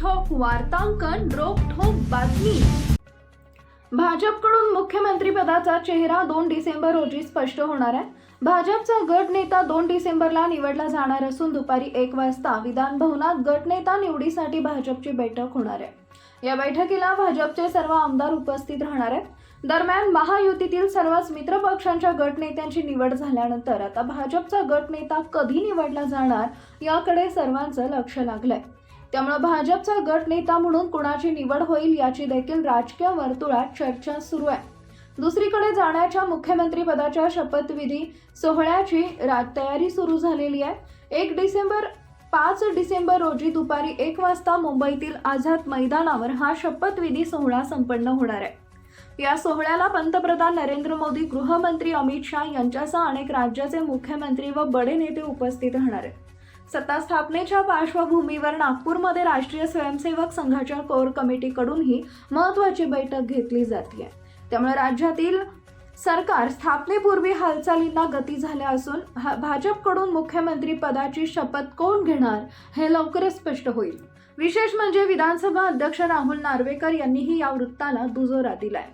ठोक वार्तांकन रोखोक बातमी. भाजपकडून मुख्यमंत्री पदाचा चेहरा दोन डिसेंबर रोजी स्पष्ट होणार आहे. भाजपचा गटनेता दोन डिसेंबरला निवडला जाणार असून दुपारी एक वाजता विधान भवनात निवडीसाठी भाजपची बैठक होणार आहे. या बैठकीला भाजपचे सर्व आमदार उपस्थित राहणार आहेत. दरम्यान महायुतीतील सर्वच मित्र पक्षांच्या गटनेत्यांची निवड झाल्यानंतर आता भाजपचा गटनेता कधी निवडला जाणार याकडे सर्वांचं लक्ष लागलंय. त्यामुळे भाजपचा गट नेता म्हणून कुणाची निवड होईल याची देखील राजकीय वर्तुळात चर्चा सुरू आहे. दुसरीकडे जाण्याच्या मुख्यमंत्री पदाच्या शपथविधी सोहळ्याची तयारी सुरू झालेली आहे. एक डिसेंबर पाच डिसेंबर रोजी दुपारी एक वाजता मुंबईतील आझाद मैदानावर हा शपथविधी सोहळा संपन्न होणार आहे. या सोहळ्याला पंतप्रधान नरेंद्र मोदी गृहमंत्री अमित शाह यांच्यासह अनेक राज्याचे मुख्यमंत्री व बडे नेते उपस्थित राहणार आहेत. सत्ता स्थापनेच्या पार्श्वभूमीवर नागपूरमध्ये राष्ट्रीय स्वयंसेवक संघाच्या कोर कमिटीकडूनही महत्वाची बैठक घेतली जाते त्यामुळे राज्यातील सरकार स्थापनेपूर्वी हालचालींना गती झाल्या असून हा- भाजपकडून मुख्यमंत्री पदाची शपथ कोण घेणार हे लवकरच स्पष्ट होईल. विशेष म्हणजे विधानसभा अध्यक्ष राहुल नार्वेकर यांनीही या वृत्ताला दुजोरा दिलाय.